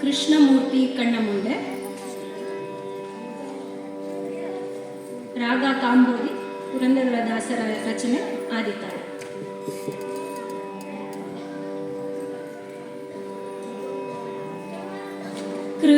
ಕೃಷ್ಣಮೂರ್ತಿ ಕಣ್ಣ ಮುಂದೆ ರಾಗ ಕಾಂಬೋದಿ ಪುರಂದರದಾಸರ ರಚನೆ ಆದಿತಾರೆ. ಕೃ